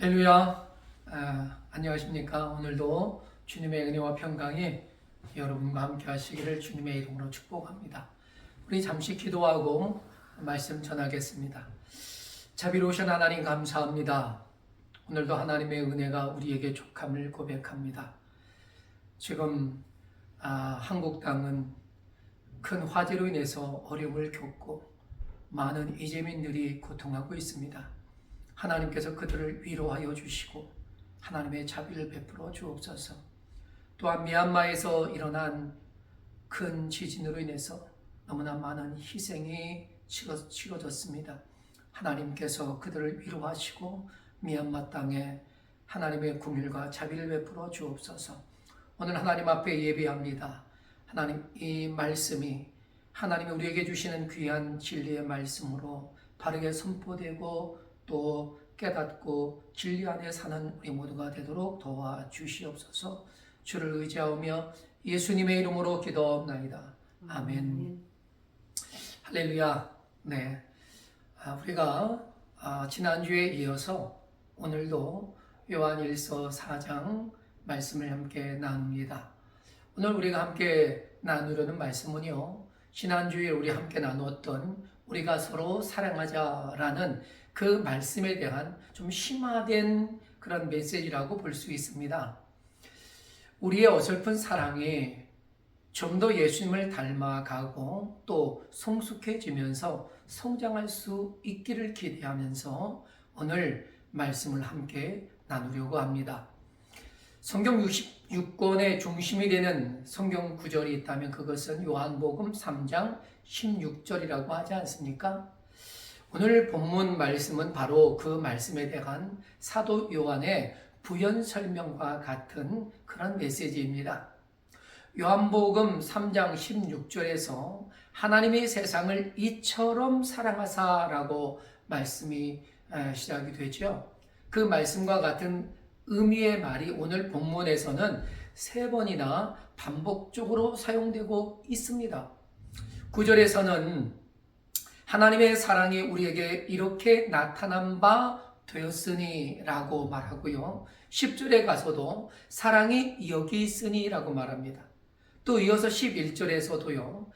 할렐루야. 아, 안녕하십니까. 오늘도 주님의 은혜와 평강이 여러분과 함께 하시기를 주님의 이름으로 축복합니다. 우리 잠시 기도하고 말씀 전하겠습니다. 자비로우신 하나님 감사합니다. 오늘도 하나님의 은혜가 우리에게 족함을 고백합니다. 지금 아, 한국 땅은 큰 화재로 인해서 어려움을 겪고 많은 이재민들이 고통하고 있습니다. 하나님께서 그들을 위로하여 주시고 하나님의 자비를 베풀어 주옵소서. 또한 미얀마에서 일어난 큰 지진으로 인해서 너무나 많은 희생이 치러, 치러졌습니다. 하나님께서 그들을 위로하시고 미얀마 땅에 하나님의 궁율과 자비를 베풀어 주옵소서. 오늘 하나님 앞에 예배합니다. 하나님 이 말씀이 하나님이 우리에게 주시는 귀한 진리의 말씀으로 바르게 선포되고 또 깨닫고 진리 안에 사는 우리 모두가 되도록 도와 주시옵소서. 주를 의지하며 예수님의 이름으로 기도합나이다. 아멘. 할렐루야. 네. 아, 우리가 아, 지난주에 이어서 오늘도 요한일서 4장 말씀을 함께 나눕니다. 오늘 우리가 함께 나누려는 말씀은요. 지난주에 우리 함께 나누었던 우리가 서로 사랑하자라는 그 말씀에 대한 좀 심화된 그런 메시지라고 볼 수 있습니다. 우리의 어설픈 사랑이 좀 더 예수님을 닮아가고 또 성숙해지면서 성장할 수 있기를 기대하면서 오늘 말씀을 함께 나누려고 합니다. 성경 66권의 중심이 되는 성경 구절이 있다면 그것은 요한복음 3장 16절이라고 하지 않습니까? 오늘 본문 말씀은 바로 그 말씀에 대한 사도 요한의 부연 설명과 같은 그런 메시지입니다. 요한복음 3장 16절에서 하나님의 세상을 이처럼 사랑하사라고 말씀이 시작이 되죠. 그 말씀과 같은 의미의 말이 오늘 본문에서는 세 번이나 반복적으로 사용되고 있습니다. 9절에서는 하나님의 사랑이 우리에게 이렇게 나타난 바 되었으니 라고 말하고요. 10절에 가서도 사랑이 여기 있으니 라고 말합니다. 또 이어서 11절에서도요.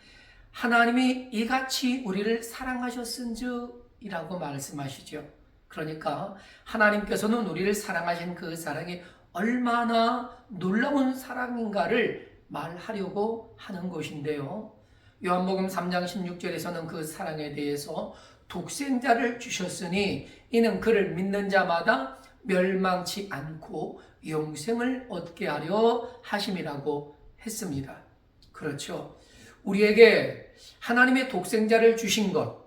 하나님이 이같이 우리를 사랑하셨은 즉 이라고 말씀하시죠. 그러니까 하나님께서는 우리를 사랑하신 그 사랑이 얼마나 놀라운 사랑인가를 말하려고 하는 것인데요. 요한복음 3장 16절에서는 그 사랑에 대해서 독생자를 주셨으니 이는 그를 믿는 자마다 멸망치 않고 영생을 얻게 하려 하심이라고 했습니다. 그렇죠. 우리에게 하나님의 독생자를 주신 것,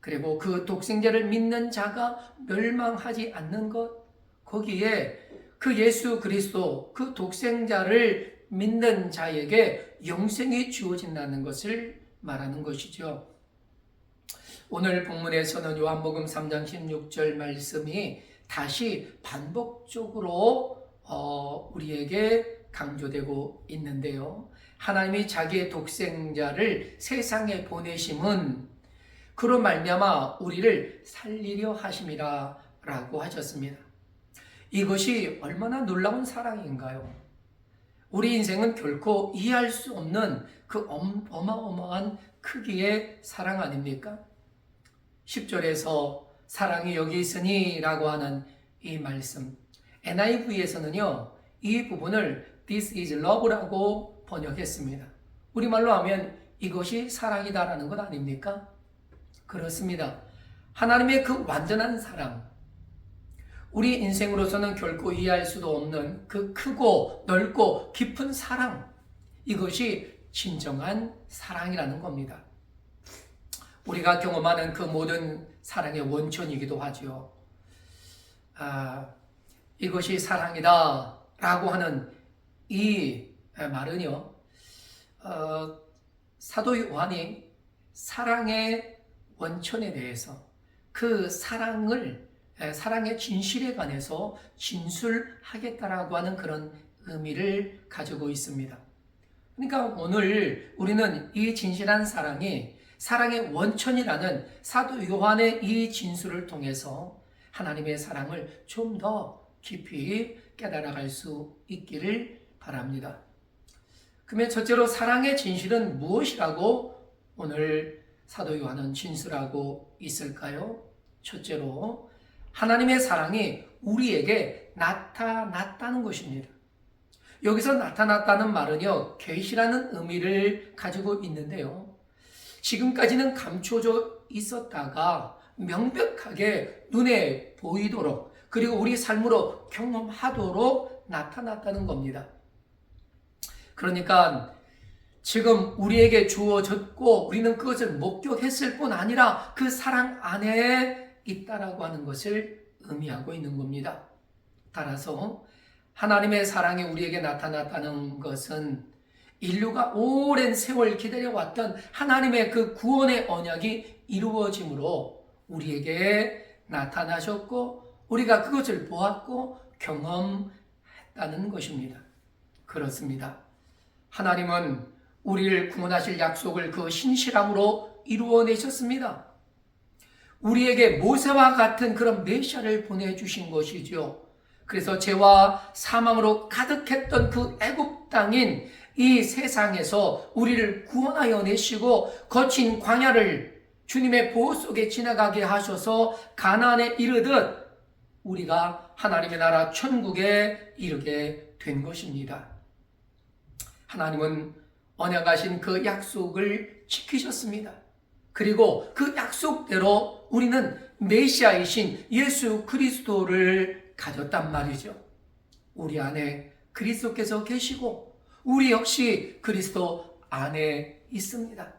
그리고 그 독생자를 믿는 자가 멸망하지 않는 것, 거기에 그 예수 그리스도, 그 독생자를 믿는 자에게 영생이 주어진다는 것을 말하는 것이죠. 오늘 본문에서는 요한복음 3장 16절 말씀이 다시 반복적으로 어, 우리에게 강조되고 있는데요. 하나님이 자기의 독생자를 세상에 보내심은 그로 말미암아 우리를 살리려 하심이라라고 하셨습니다. 이것이 얼마나 놀라운 사랑인가요? 우리 인생은 결코 이해할 수 없는 그 어마어마한 크기의 사랑 아닙니까? 10절에서 사랑이 여기 있으니 라고 하는 이 말씀. NIV에서는요, 이 부분을 This is love라고 번역했습니다. 우리말로 하면 이것이 사랑이다라는 것 아닙니까? 그렇습니다. 하나님의 그 완전한 사랑, 우리 인생으로서는 결코 이해할 수도 없는 그 크고 넓고 깊은 사랑, 이것이 진정한 사랑이라는 겁니다. 우리가 경험하는 그 모든 사랑의 원천이기도 하죠. 아, 이것이 사랑이다 라고 하는 이 말은요, 어, 사도 요한이 사랑의 원천에 대해서 그 사랑을 사랑의 진실에 관해서 진술하겠다라고 하는 그런 의미를 가지고 있습니다. 그러니까 오늘 우리는 이 진실한 사랑이 사랑의 원천이라는 사도 요한의 이 진술을 통해서 하나님의 사랑을 좀 더 깊이 깨달아갈 수 있기를 바랍니다. 그러면 첫째로 사랑의 진실은 무엇이라고 오늘 사도 요한은 진술하고 있을까요? 첫째로 하나님의 사랑이 우리에게 나타났다는 것입니다. 여기서 나타났다는 말은요, 계시라는 의미를 가지고 있는데요. 지금까지는 감춰져 있었다가 명백하게 눈에 보이도록 그리고 우리 삶으로 경험하도록 나타났다는 겁니다. 그러니까 지금 우리에게 주어졌고 우리는 그것을 목격했을 뿐 아니라 그 사랑 안에 있다라고 하는 것을 의미하고 있는 겁니다. 따라서 하나님의 사랑이 우리에게 나타났다는 것은 인류가 오랜 세월 기다려왔던 하나님의 그 구원의 언약이 이루어짐으로 우리에게 나타나셨고 우리가 그것을 보았고 경험했다는 것입니다. 그렇습니다. 하나님은 우리를 구원하실 약속을 그 신실함으로 이루어내셨습니다. 우리에게 모세와 같은 그런 메시아를 보내주신 것이죠. 그래서 죄와 사망으로 가득했던 그 애굽 땅인 이 세상에서 우리를 구원하여 내시고 거친 광야를 주님의 보호 속에 지나가게 하셔서 가나안에 이르듯 우리가 하나님의 나라 천국에 이르게 된 것입니다. 하나님은 언약하신 그 약속을 지키셨습니다. 그리고 그 약속대로 우리는 메시아이신 예수 그리스도를 가졌단 말이죠. 우리 안에 그리스도께서 계시고 우리 역시 그리스도 안에 있습니다.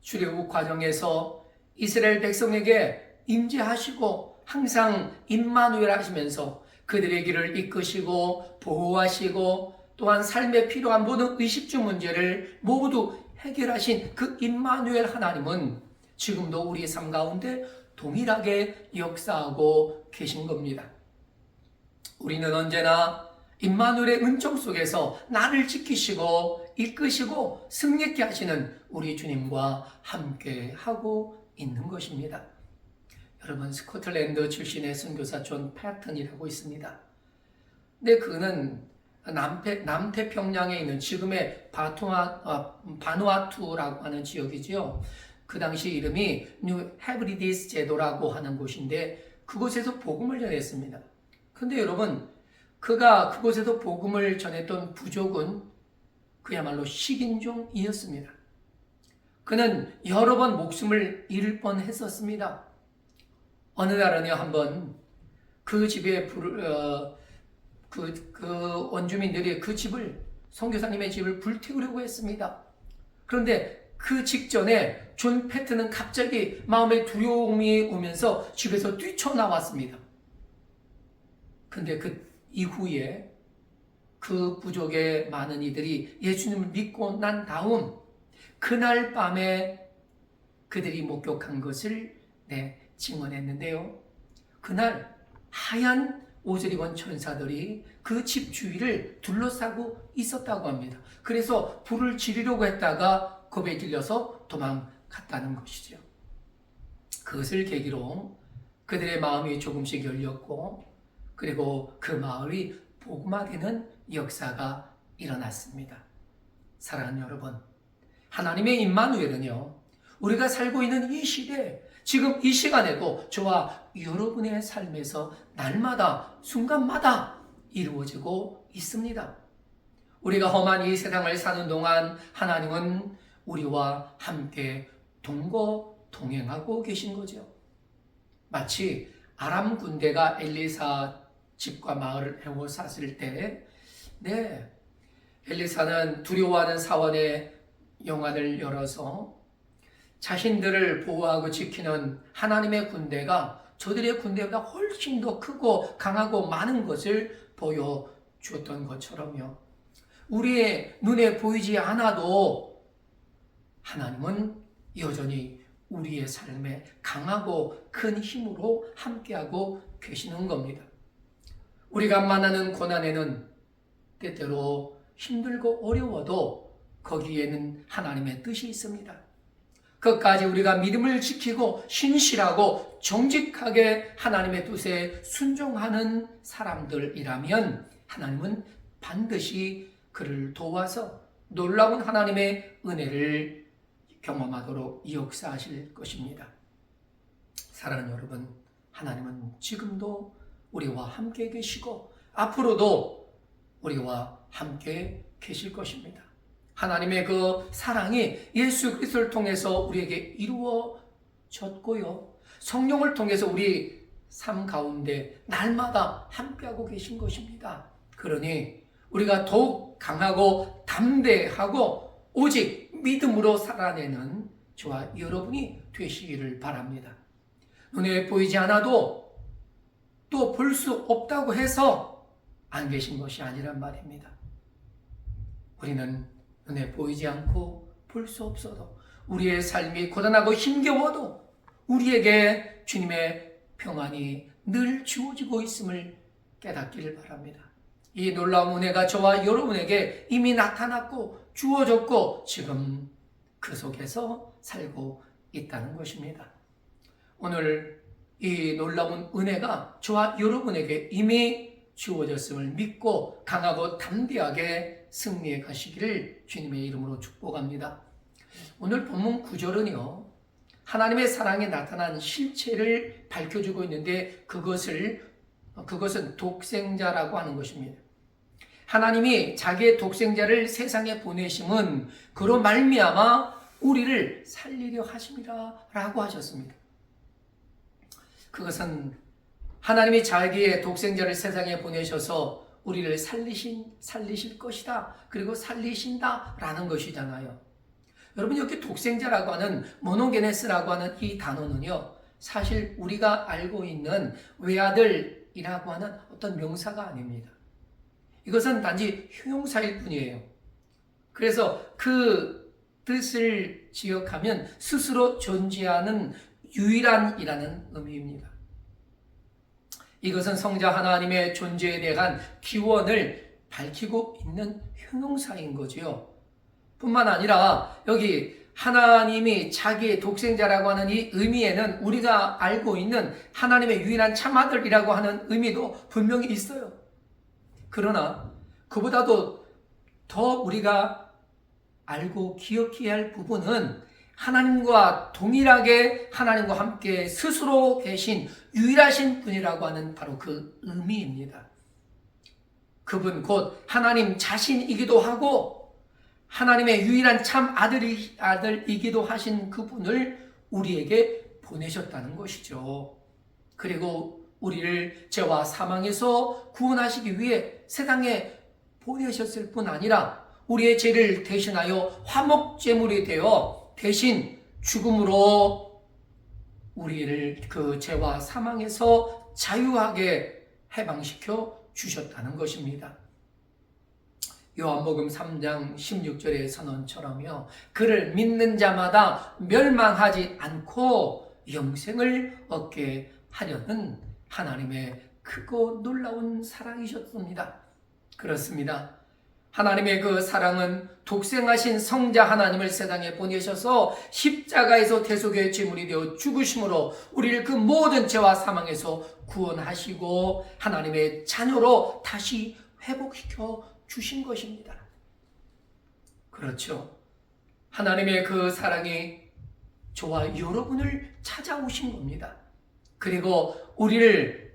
출애굽 과정에서 이스라엘 백성에게 임재하시고 항상 임마누엘 하시면서 그들의 길을 이끄시고 보호하시고 또한 삶에 필요한 모든 의식주 문제를 모두 해결하신 그 임마누엘 하나님은 지금도 우리 삶 가운데 동일하게 역사하고 계신 겁니다. 우리는 언제나 임마누엘의 은총 속에서 나를 지키시고 이끄시고 승리케 하시는 우리 주님과 함께 하고 있는 것입니다. 여러분 스코틀랜드 출신의 선교사 존 패턴이라고 있습니다. 근데 그는 남태, 남태평양에 있는 지금의 바투아, 어, 바누아투라고 하는 지역이지요. 그 당시 이름이 뉴 헤브리디스 제도라고 하는 곳인데 그곳에서 복음을 전했습니다. 근데 여러분 그가 그곳에서 복음을 전했던 부족은 그야말로 식인종이었습니다. 그는 여러 번 목숨을 잃을 뻔 했었습니다. 어느 날은요, 한번 그 집에 불, 어, 그, 그 원주민들이 그 집을, 성교사님의 집을 불태우려고 했습니다. 그런데 그 직전에 존 패트는 갑자기 마음에 두려움이 오면서 집에서 뛰쳐나왔습니다. 근데 그 이후에 그 부족의 많은 이들이 예수님을 믿고 난 다음 그날 밤에 그들이 목격한 것을 네, 증언했는데요. 그날 하얀 옷을 입은 천사들이 그 집 주위를 둘러싸고 있었다고 합니다. 그래서 불을 지르려고 했다가 겁에 질려서 도망갔다는 것이죠. 그것을 계기로 그들의 마음이 조금씩 열렸고 그리고 그 마을이 복음화되는 역사가 일어났습니다. 사랑하는 여러분, 하나님의 임마누엘은요, 우리가 살고 있는 이 시대, 지금 이 시간에도 저와 여러분의 삶에서 날마다, 순간마다 이루어지고 있습니다. 우리가 험한 이 세상을 사는 동안 하나님은 우리와 함께 동거 동행하고 계신 거죠. 마치 아람 군대가 엘리사 집과 마을을 에워쌌을 때, 네, 엘리사는 두려워하는 사원의 영안을 열어서 자신들을 보호하고 지키는 하나님의 군대가 저들의 군대보다 훨씬 더 크고 강하고 많은 것을 보여주었던 것처럼요. 우리의 눈에 보이지 않아도 하나님은 여전히 우리의 삶에 강하고 큰 힘으로 함께하고 계시는 겁니다. 우리가 만나는 고난에는 때때로 힘들고 어려워도 거기에는 하나님의 뜻이 있습니다. 끝까지 우리가 믿음을 지키고 신실하고 정직하게 하나님의 뜻에 순종하는 사람들이라면 하나님은 반드시 그를 도와서 놀라운 하나님의 은혜를 경험하도록 역사하실 것입니다. 사랑하는 여러분, 하나님은 지금도 우리와 함께 계시고 앞으로도 우리와 함께 계실 것입니다. 하나님의 그 사랑이 예수 그리스도를 통해서 우리에게 이루어졌고요. 성령을 통해서 우리 삶 가운데 날마다 함께하고 계신 것입니다. 그러니 우리가 더욱 강하고 담대하고 오직 믿음으로 살아내는 저와 여러분이 되시기를 바랍니다. 눈에 보이지 않아도 또 볼 수 없다고 해서 안 계신 것이 아니란 말입니다. 우리는 눈에 보이지 않고 볼 수 없어도 우리의 삶이 고단하고 힘겨워도 우리에게 주님의 평안이 늘 주어지고 있음을 깨닫기를 바랍니다. 이 놀라운 은혜가 저와 여러분에게 이미 나타났고 주어졌고 지금 그 속에서 살고 있다는 것입니다. 오늘 이 놀라운 은혜가 저와 여러분에게 이미 주어졌음을 믿고 강하고 담대하게 승리해 가시기를 주님의 이름으로 축복합니다. 오늘 본문 구절은요. 하나님의 사랑에 나타난 실체를 밝혀주고 있는데 그것을 그것은 독생자라고 하는 것입니다. 하나님이 자기의 독생자를 세상에 보내심은 그로 말미암아 우리를 살리려 하심이라라고 하셨습니다. 그것은 하나님이 자기의 독생자를 세상에 보내셔서 우리를 살리신 살리실 것이다. 그리고 살리신다라는 것이잖아요. 여러분 여기 독생자라고 하는 모노게네스라고 하는 이 단어는요. 사실 우리가 알고 있는 외아들이라고 하는 어떤 명사가 아닙니다. 이것은 단지 형용사일 뿐이에요. 그래서 그 뜻을 지역하면 스스로 존재하는 유일한이라는 의미입니다. 이것은 성자 하나님의 존재에 대한 기원을 밝히고 있는 형용사인 거지요. 뿐만 아니라 여기 하나님이 자기의 독생자라고 하는 이 의미에는 우리가 알고 있는 하나님의 유일한 참아들이라고 하는 의미도 분명히 있어요. 그러나 그보다도 더 우리가 알고 기억해야 할 부분은 하나님과 동일하게 하나님과 함께 스스로 계신 유일하신 분이라고 하는 바로 그 의미입니다. 그분 곧 하나님 자신이기도 하고 하나님의 유일한 참 아들이, 아들이기도 하신 그분을 우리에게 보내셨다는 것이죠. 그리고 우리를 죄와 사망에서 구원하시기 위해 세상에 보내셨을 뿐 아니라 우리의 죄를 대신하여 화목제물이 되어 대신 죽음으로 우리를 그 죄와 사망에서 자유하게 해방시켜 주셨다는 것입니다. 요한복음 3장 16절의 선언처럼요. 그를 믿는 자마다 멸망하지 않고 영생을 얻게 하려는 하나님의 크고 놀라운 사랑이셨습니다. 그렇습니다. 하나님의 그 사랑은 독생하신 성자 하나님을 세상에 보내셔서 십자가에서 대속의 제물이 되어 죽으심으로 우리를 그 모든 죄와 사망에서 구원하시고 하나님의 자녀로 다시 회복시켜 주신 것입니다. 그렇죠. 하나님의 그 사랑이 저와 여러분을 찾아오신 겁니다. 그리고 우리를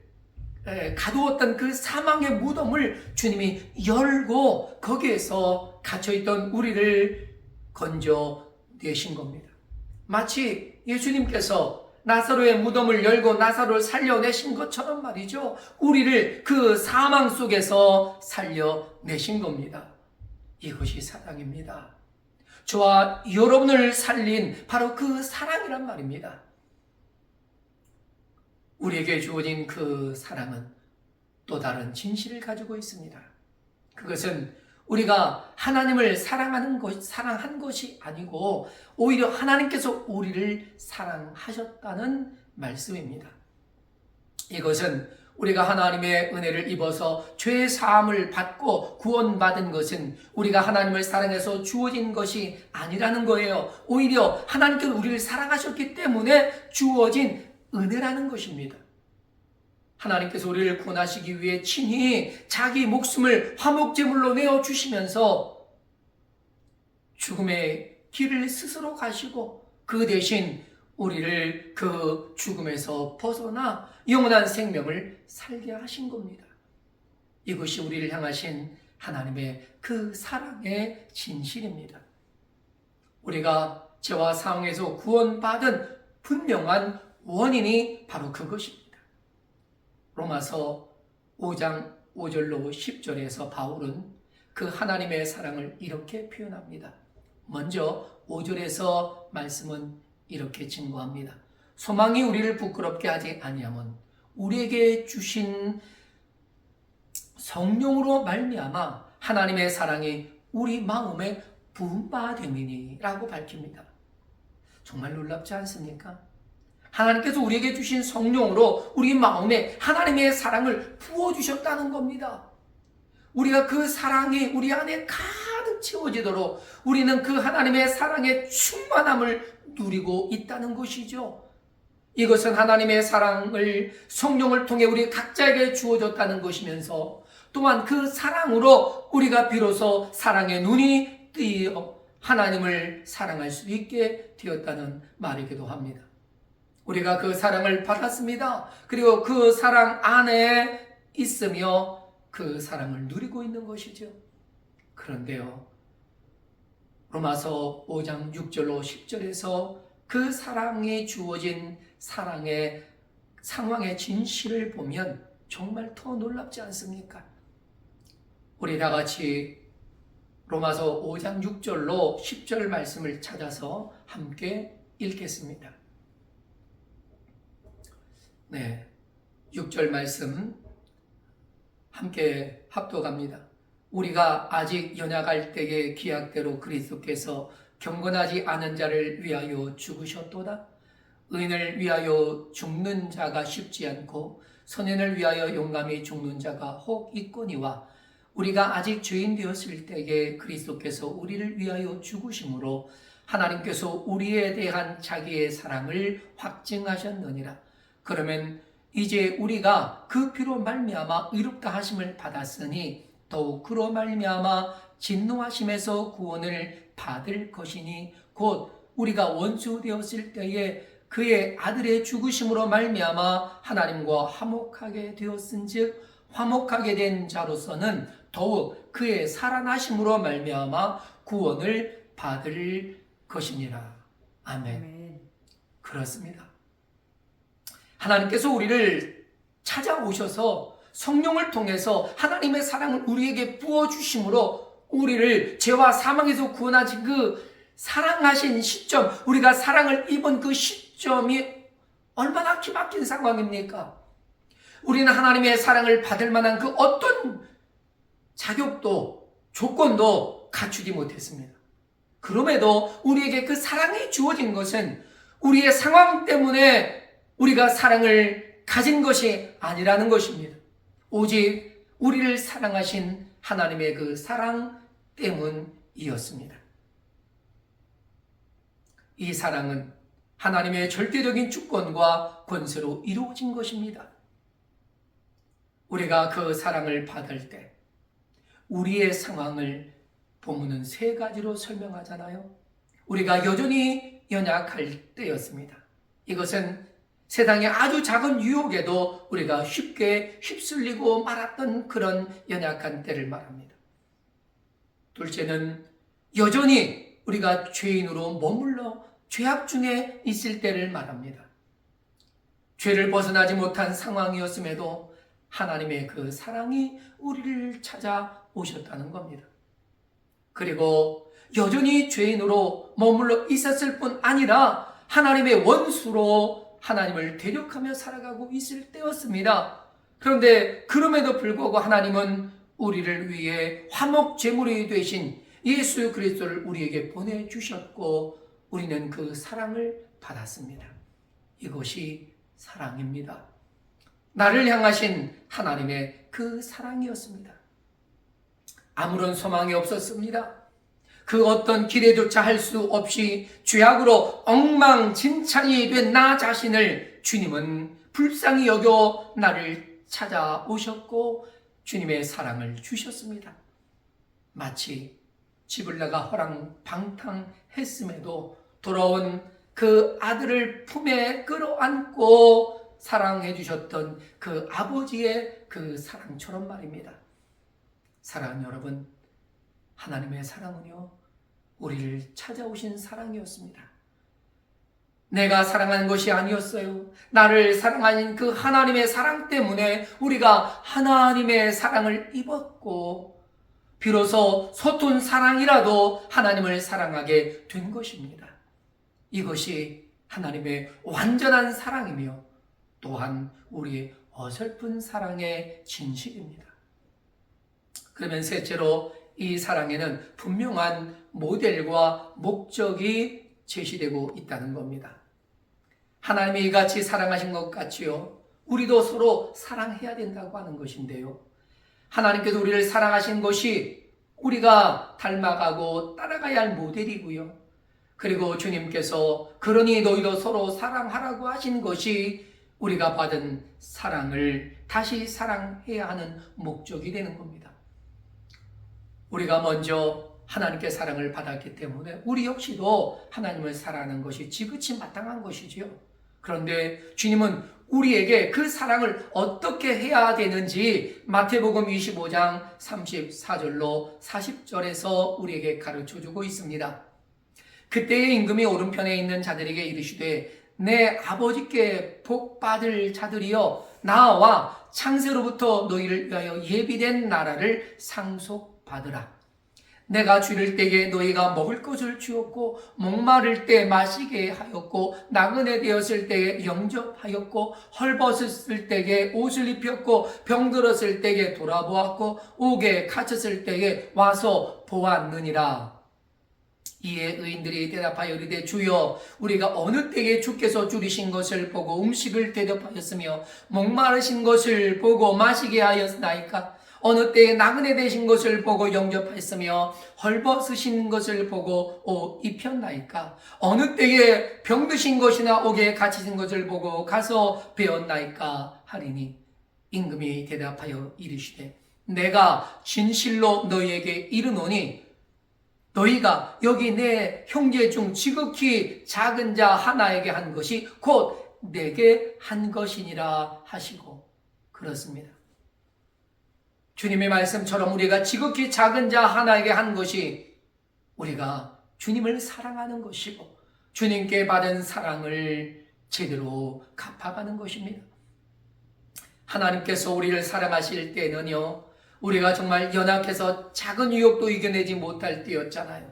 가두었던 그 사망의 무덤을 주님이 열고 거기에서 갇혀있던 우리를 건져내신 겁니다. 마치 예수님께서 나사로의 무덤을 열고 나사로를 살려내신 것처럼 말이죠. 우리를 그 사망 속에서 살려내신 겁니다. 이것이 사랑입니다. 저와 여러분을 살린 바로 그 사랑이란 말입니다. 우리에게 주어진 그 사랑은 또 다른 진실을 가지고 있습니다. 그것은 우리가 하나님을 사랑하는 것, 사랑한 것이 아니고 오히려 하나님께서 우리를 사랑하셨다는 말씀입니다. 이것은 우리가 하나님의 은혜를 입어서 죄 사함을 받고 구원받은 것은 우리가 하나님을 사랑해서 주어진 것이 아니라는 거예요. 오히려 하나님께서 우리를 사랑하셨기 때문에 주어진 은혜라는 것입니다. 하나님께서 우리를 구원하시기 위해 친히 자기 목숨을 화목제물로 내어 주시면서 죽음의 길을 스스로 가시고 그 대신 우리를 그 죽음에서 벗어나 영원한 생명을 살게 하신 겁니다. 이것이 우리를 향하신 하나님의 그 사랑의 진실입니다. 우리가 죄와 상황에서 구원받은 분명한 원인이 바로 그것입니다. 로마서 5장 5절로 10절에서 바울은 그 하나님의 사랑을 이렇게 표현합니다. 먼저 5절에서 말씀은 이렇게 증거합니다. 소망이 우리를 부끄럽게 하지 아니하면 우리에게 주신 성령으로 말미암아 하나님의 사랑이 우리 마음에 부음바됨이니라고 밝힙니다. 정말 놀랍지 않습니까? 하나님께서 우리에게 주신 성령으로 우리 마음에 하나님의 사랑을 부어 주셨다는 겁니다. 우리가 그 사랑이 우리 안에 가득 채워지도록 우리는 그 하나님의 사랑의 충만함을 누리고 있다는 것이죠. 이것은 하나님의 사랑을 성령을 통해 우리 각자에게 주어졌다는 것이면서 또한 그 사랑으로 우리가 비로소 사랑의 눈이 뜨여 하나님을 사랑할 수 있게 되었다는 말이기도 합니다. 우리가 그 사랑을 받았습니다. 그리고 그 사랑 안에 있으며 그 사랑을 누리고 있는 것이죠. 그런데요, 로마서 5장 6절로 10절에서 그 사랑이 주어진 사랑의 상황의 진실을 보면 정말 더 놀랍지 않습니까? 우리 다 같이 로마서 5장 6절로 10절 말씀을 찾아서 함께 읽겠습니다. 네. 6절 말씀 함께 합독합니다. 우리가 아직 연약할 때의 기약대로 그리스도께서 경건하지 않은 자를 위하여 죽으셨도다. 의인을 위하여 죽는 자가 쉽지 않고 선인을 위하여 용감히 죽는 자가 혹 있거니와 우리가 아직 죄인 되었을 때에 그리스도께서 우리를 위하여 죽으심으로 하나님께서 우리에 대한 자기의 사랑을 확증하셨느니라. 그러면 이제 우리가 그 피로 말미암아 의롭다 하심을 받았으니 더욱 그로 말미암아 진노하심에서 구원을 받을 것이니 곧 우리가 원수 되었을 때에 그의 아들의 죽으심으로 말미암아 하나님과 화목하게 되었은즉 화목하게 된 자로서는 더욱 그의 살아나심으로 말미암아 구원을 받을 것이니라. 아멘. 아멘. 그렇습니다. 하나님께서 우리를 찾아오셔서 성령을 통해서 하나님의 사랑을 우리에게 부어주심으로 우리를 죄와 사망에서 구원하신 그 사랑하신 시점, 우리가 사랑을 입은 그 시점이 얼마나 기막힌 상황입니까? 우리는 하나님의 사랑을 받을 만한 그 어떤 자격도 조건도 갖추지 못했습니다. 그럼에도 우리에게 그 사랑이 주어진 것은 우리의 상황 때문에 우리가 사랑을 가진 것이 아니라는 것입니다. 오직 우리를 사랑하신 하나님의 그 사랑 때문이었습니다. 이 사랑은 하나님의 절대적인 주권과 권세로 이루어진 것입니다. 우리가 그 사랑을 받을 때 우리의 상황을 본문은 세 가지로 설명하잖아요. 우리가 여전히 연약할 때였습니다. 이것은 세상의 아주 작은 유혹에도 우리가 쉽게 휩쓸리고 말았던 그런 연약한 때를 말합니다. 둘째는 여전히 우리가 죄인으로 머물러 죄악 중에 있을 때를 말합니다. 죄를 벗어나지 못한 상황이었음에도 하나님의 그 사랑이 우리를 찾아오셨다는 겁니다. 그리고 여전히 죄인으로 머물러 있었을 뿐 아니라 하나님의 원수로 하나님을 대적하며 살아가고 있을 때였습니다. 그런데 그럼에도 불구하고 하나님은 우리를 위해 화목 제물이 되신 예수 그리스도를 우리에게 보내 주셨고 우리는 그 사랑을 받았습니다. 이것이 사랑입니다. 나를 향하신 하나님의 그 사랑이었습니다. 아무런 소망이 없었습니다. 그 어떤 기대조차 할 수 없이 죄악으로 엉망진창이 된 나 자신을 주님은 불쌍히 여겨 나를 찾아오셨고 주님의 사랑을 주셨습니다. 마치 집을 나가 허랑 방탕했음에도 돌아온 그 아들을 품에 끌어안고 사랑해 주셨던 그 아버지의 그 사랑처럼 말입니다. 사랑하는 여러분, 하나님의 사랑은요, 우리를 찾아오신 사랑이었습니다. 내가 사랑하는 것이 아니었어요. 나를 사랑하는 그 하나님의 사랑 때문에 우리가 하나님의 사랑을 입었고, 비로소 서툰 사랑이라도 하나님을 사랑하게 된 것입니다. 이것이 하나님의 완전한 사랑이며 또한 우리의 어설픈 사랑의 진실입니다. 그러면 셋째로 이 사랑에는 분명한 모델과 목적이 제시되고 있다는 겁니다. 하나님이 이같이 사랑하신 것 같지요. 우리도 서로 사랑해야 된다고 하는 것인데요. 하나님께서 우리를 사랑하신 것이 우리가 닮아가고 따라가야 할 모델이고요. 그리고 주님께서 그러니 너희도 서로 사랑하라고 하신 것이 우리가 받은 사랑을 다시 사랑해야 하는 목적이 되는 겁니다. 우리가 먼저 하나님께 사랑을 받았기 때문에 우리 역시도 하나님을 사랑하는 것이 지극히 마땅한 것이지요. 그런데 주님은 우리에게 그 사랑을 어떻게 해야 되는지 마태복음 25장 34절로 40절에서 우리에게 가르쳐 주고 있습니다. 그때의 임금이 오른편에 있는 자들에게 이르시되 내 아버지께 복 받을 자들이여 나와 창세로부터 너희를 위하여 예비된 나라를 상속 받으라. 내가 줄일 때에 너희가 먹을 것을 주었고 목마를 때 마시게 하였고 나그네 되었을 때에 영접하였고 헐벗었을 때에 옷을 입혔고 병들었을 때에 돌아보았고 옥에 갇혔을 때에 와서 보았느니라. 이에 의인들이 대답하여 이르되 주여 우리가 어느 때에 주께서 줄이신 것을 보고 음식을 대접하였으며 목마르신 것을 보고 마시게 하였나이까 어느 때에 나그네 되신 것을 보고 영접했으며 헐벗으신 것을 보고 옷 입혔나이까 어느 때에 병드신 것이나 옥에 갇히신 것을 보고 가서 배웠나이까 하리니 임금이 대답하여 이르시되 내가 진실로 너희에게 이르노니 너희가 여기 내 형제 중 지극히 작은 자 하나에게 한 것이 곧 내게 한 것이니라 하시고 그렇습니다. 주님의 말씀처럼 우리가 지극히 작은 자 하나에게 한 것이 우리가 주님을 사랑하는 것이고 주님께 받은 사랑을 제대로 갚아가는 것입니다. 하나님께서 우리를 사랑하실 때는요, 우리가 정말 연약해서 작은 유혹도 이겨내지 못할 때였잖아요.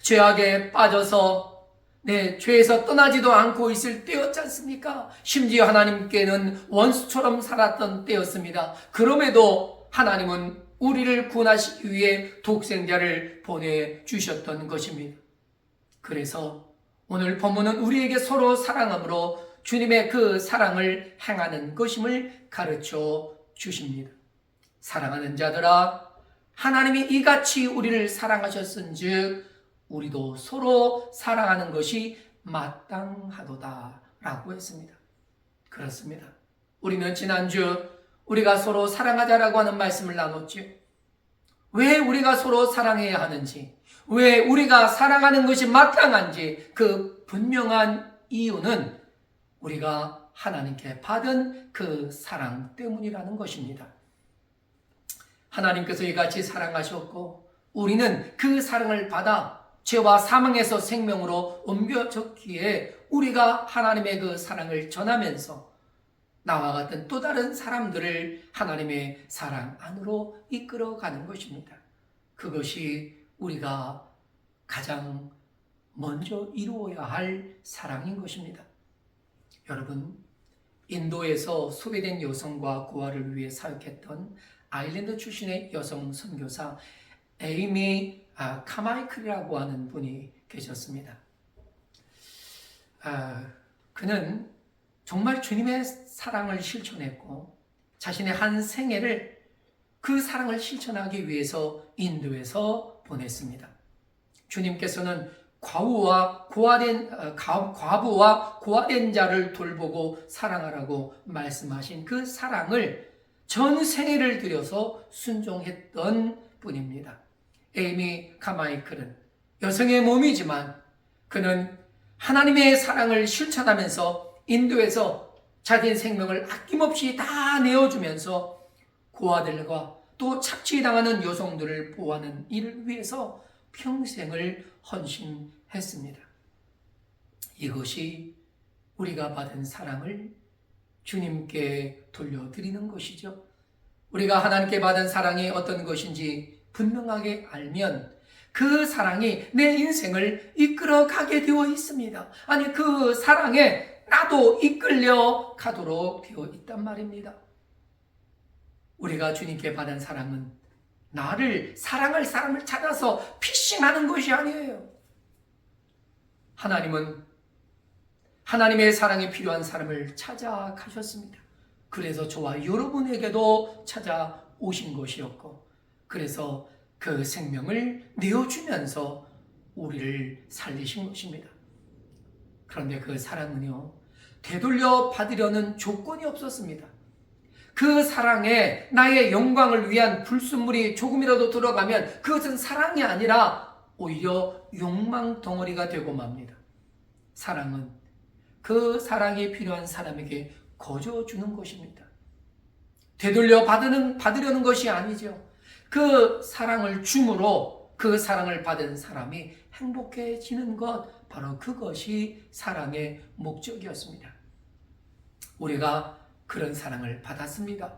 죄악에 빠져서 네, 죄에서 떠나지도 않고 있을 때였지 않습니까? 심지어 하나님께는 원수처럼 살았던 때였습니다. 그럼에도 하나님은 우리를 구원하시기 위해 독생자를 보내주셨던 것입니다. 그래서 오늘 본문은 우리에게 서로 사랑함으로 주님의 그 사랑을 행하는 것임을 가르쳐 주십니다. 사랑하는 자들아, 하나님이 이같이 우리를 사랑하셨은 즉 우리도 서로 사랑하는 것이 마땅하도다 라고 했습니다. 그렇습니다. 우리는 지난주 우리가 서로 사랑하자라고 하는 말씀을 나눴죠. 왜 우리가 서로 사랑해야 하는지, 왜 우리가 사랑하는 것이 마땅한지 그 분명한 이유는 우리가 하나님께 받은 그 사랑 때문이라는 것입니다. 하나님께서 이같이 사랑하셨고 우리는 그 사랑을 받아 죄와 사망에서 생명으로 옮겨졌기에 우리가 하나님의 그 사랑을 전하면서 나와 같은 또 다른 사람들을 하나님의 사랑 안으로 이끌어가는 것입니다. 그것이 우리가 가장 먼저 이루어야 할 사랑인 것입니다. 여러분, 인도에서 소외된 여성과 고아를 위해 사역했던 아일랜드 출신의 여성 선교사 에이미 아, 카마이클이라고 하는 분이 계셨습니다. 아, 그는 정말 주님의 사랑을 실천했고 자신의 한 생애를 그 사랑을 실천하기 위해서 인도에서 보냈습니다. 주님께서는 과부와 고아된 어, 가- 과부와 고아된 자를 돌보고 사랑하라고 말씀하신 그 사랑을 전 생애를 들여서 순종했던 분입니다. 에이미 카마이클은 여성의 몸이지만 그는 하나님의 사랑을 실천하면서 인도에서 자기의 생명을 아낌없이 다 내어주면서 고아들과 또 착취당하는 여성들을 보호하는 일을 위해서 평생을 헌신했습니다. 이것이 우리가 받은 사랑을 주님께 돌려드리는 것이죠. 우리가 하나님께 받은 사랑이 어떤 것인지 분명하게 알면 그 사랑이 내 인생을 이끌어 가게 되어 있습니다. 아니, 그 사랑에 나도 이끌려 가도록 되어 있단 말입니다. 우리가 주님께 받은 사랑은 나를 사랑할 사람을 찾아서 피싱하는 것이 아니에요. 하나님은 하나님의 사랑이 필요한 사람을 찾아가셨습니다. 그래서 저와 여러분에게도 찾아오신 것이었고, 그래서 그 생명을 내어주면서 우리를 살리신 것입니다. 그런데 그 사랑은요, 되돌려 받으려는 조건이 없었습니다. 그 사랑에 나의 영광을 위한 불순물이 조금이라도 들어가면 그것은 사랑이 아니라 오히려 욕망 덩어리가 되고 맙니다. 사랑은 그 사랑이 필요한 사람에게 거저 주는 것입니다. 되돌려 받으는, 받으려는 것이 아니죠. 그 사랑을 줌으로 그 사랑을 받은 사람이 행복해지는 것, 바로 그것이 사랑의 목적이었습니다. 우리가 그런 사랑을 받았습니다.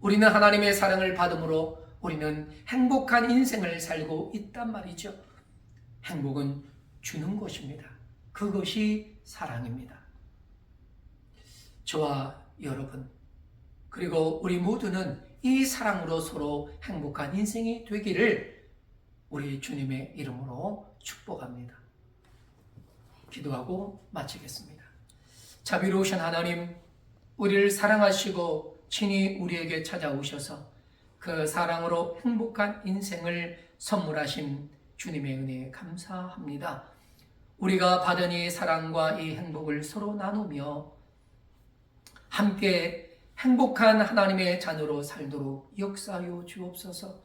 우리는 하나님의 사랑을 받음으로 우리는 행복한 인생을 살고 있단 말이죠. 행복은 주는 것입니다. 그것이 사랑입니다. 저와 여러분, 그리고 우리 모두는 이 사랑으로 서로 행복한 인생이 되기를 우리 주님의 이름으로 축복합니다. 기도하고 마치겠습니다. 자비로우신 하나님, 우리를 사랑하시고 친히 우리에게 찾아오셔서 그 사랑으로 행복한 인생을 선물하신 주님의 은혜에 감사합니다. 우리가 받은 이 사랑과 이 행복을 서로 나누며 함께 행복한 하나님의 자녀로 살도록 역사하여 주옵소서.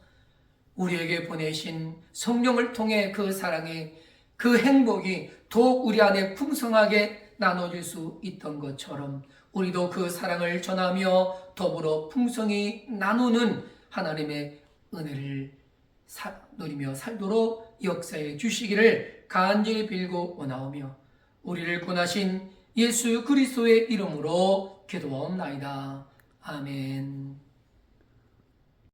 우리에게 보내신 성령을 통해 그 사랑이 그 행복이 더욱 우리 안에 풍성하게 나눠질 수 있던 것처럼 우리도 그 사랑을 전하며 더불어 풍성히 나누는 하나님의 은혜를 사- 누리며 살도록 역사해 주시기를 간절히 빌고 원하오며 우리를 구하신 예수 그리스도의 이름으로 기도하옵나이다. 아멘.